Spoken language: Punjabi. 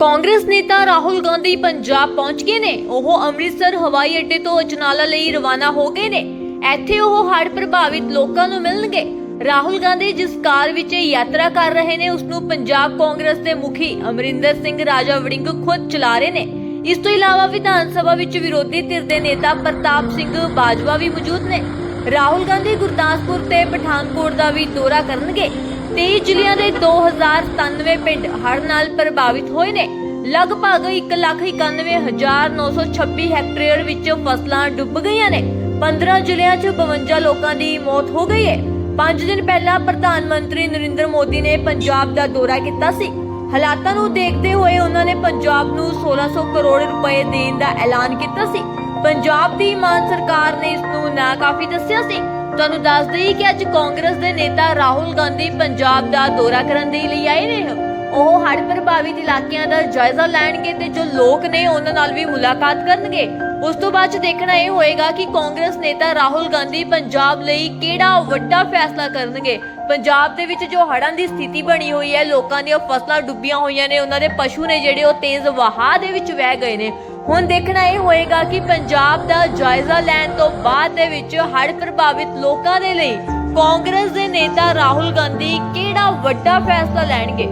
ਕਾਂਗਰਸ ਨੇਤਾ ਰਾਹੁਲ ਗਾਂਧੀ ਪੰਜਾਬ ਪਹੁੰਚ ਗਏ ਨੇ। ਉਹ ਅੰਮ੍ਰਿਤਸਰ, ਹਵਾਈ ਅੱਡੇ ਤੋਂ ਅਜਨਾਲਾ ਲਈ ਰਵਾਨਾ ਹੋ ਗਏ ਨੇ। ਇੱਥੇ ਉਹ ਹੜ੍ਹ ਪ੍ਰਭਾਵਿਤ ਲੋਕਾਂ ਨੂੰ ਮਿਲਣਗੇ। ਰਾਹੁਲ ਗਾਂਧੀ ਜਿਸ ਕਾਰ ਵਿੱਚ ਯਾਤਰਾ ਕਰ ਰਹੇ ਨੇ ਉਸ ਨੂੰ ਪੰਜਾਬ ਕਾਂਗਰਸ ਦੇ ਮੁਖੀ ਅਮਰਿੰਦਰ ਸਿੰਘ ਰਾਜਾ ਵੜਿੰਗ ਖੁਦ ਚਲਾ ਰਹੇ ਨੇ। ਇਸ ਤੋਂ ਇਲਾਵਾ ਵਿਧਾਨ ਸਭਾ ਵਿੱਚ ਵਿਰੋਧੀ ਧਿਰ ਦੇ ਨੇਤਾ ਪ੍ਰਤਾਪ ਸਿੰਘ ਬਾਜਵਾ ਵੀ ਮੌਜੂਦ ਨੇ। ਰਾਹੁਲ ਗਾਂਧੀ ਗੁਰਦਾਸਪੁਰ ਤੇ ਪਠਾਨਕੋਟ ਦਾ ਵੀ ਦੌਰਾ ਕਰਨਗੇ। 23 ਜ਼ਿਲ੍ਹਿਆਂ ਦੇ 2097 ਪਿੰਡ ਹੜ੍ਹ ਨਾਲ ਪ੍ਰਭਾਵਿਤ ਹੋਏ ਨੇ। ਲਗਭਗ 1,91,926 ਹੈਕਟੇਅਰ ਵਿੱਚ ਫਸਲਾਂ ਡੁੱਬ ਗਈਆਂ ਨੇ। 15 ਜ਼ਿਲ੍ਹਿਆਂ 'ਚ 52 ਲੋਕਾਂ ਦੀ ਮੌਤ ਹੋ ਗਈ ਹੈ 5 ਦਿਨ ਪਹਿਲਾਂ ਪ੍ਰਧਾਨ ਮੰਤਰੀ ਨਰਿੰਦਰ ਮੋਦੀ ਨੇ ਪੰਜਾਬ ਦਾ ਦੌਰਾ ਕੀਤਾ ਸੀ। ਹਾਲਾਤਾਂ ਨੂੰ ਦੇਖਦੇ ਹੋਏ ਉਹਨਾਂ ਨੇ ਪੰਜਾਬ ਨੂੰ 1600 ਕਰੋੜ ਰੁਪਏ ਦੇਣ ਦਾ ਐਲਾਨ ਕੀਤਾ ਸੀ। ਪੰਜਾਬ ਦੀ ਮਾਨ ਸਰਕਾਰ ਨੇ ਇਸ ਨੂੰ ਨਾਕਾਫੀ ਦੱਸਿਆ ਸੀ। ਤੁਹਾਨੂੰ ਦੱਸ ਦਈਏ ਕਿ ਅੱਜ ਕਾਂਗਰਸ ਦੇ ਨੇਤਾ ਰਾਹੁਲ ਗਾਂਧੀ ਪੰਜਾਬ ਦਾ ਦੌਰਾ ਕਰਨ ਦੇ ਲਈ ਆਏ ਨੇ। ਉਹ ਹੜ੍ਹ ਪ੍ਰਭਾਵਿਤ ਇਲਾਕਿਆਂ ਦਾ ਜਾਇਜ਼ਾ ਲੈਣਗੇ ਤੇ ਜੋ ਲੋਕ ਨੇ ਉਹਨਾਂ ਨਾਲ ਵੀ ਮੁਲਾਕਾਤ ਕਰਨਗੇ। ਉਸ ਤੋਂ ਬਾਅਦ 'ਚ ਦੇਖਣਾ ਇਹ ਹੋਏਗਾ ਕਿ ਕਾਂਗਰਸ ਨੇਤਾ ਰਾਹੁਲ ਗਾਂਧੀ ਪੰਜਾਬ ਲਈ ਕਿਹੜਾ ਵੱਡਾ ਫੈਸਲਾ ਕਰਨਗੇ। ਪੰਜਾਬ ਦੇ ਵਿੱਚ ਜੋ ਹੜ੍ਹਾਂ ਦੀ ਸਥਿਤੀ ਬਣੀ ਹੋਈ ਹੈ, ਲੋਕਾਂ ਦੀਆਂ ਫਸਲਾਂ ਡੁੱਬੀਆਂ ਹੋਈਆਂ ਨੇ, ਉਹਨਾਂ ਦੇ ਪਸ਼ੂ ਨੇ ਜਿਹੜੇ ਉਹ ਤੇਜ਼ ਵਹਾਅ ਦੇ ਵਿੱਚ ਵਹਿ ਗਏ ਨੇ। ਹੁਣ ਦੇਖਣਾ ਇਹ ਹੋਏਗਾ ਕਿ ਪੰਜਾਬ ਦਾ ਜਾਇਜ਼ਾ ਲੈਣ ਤੋਂ ਬਾਅਦ ਦੇ ਵਿੱਚ ਹੜ੍ਹ ਪ੍ਰਭਾਵਿਤ ਲੋਕਾਂ ਦੇ ਲਈ ਕਾਂਗਰਸ ਦੇ ਨੇਤਾ ਰਾਹੁਲ ਗਾਂਧੀ ਕਿਹੜਾ ਵੱਡਾ ਫੈਸਲਾ ਲੈਣਗੇ?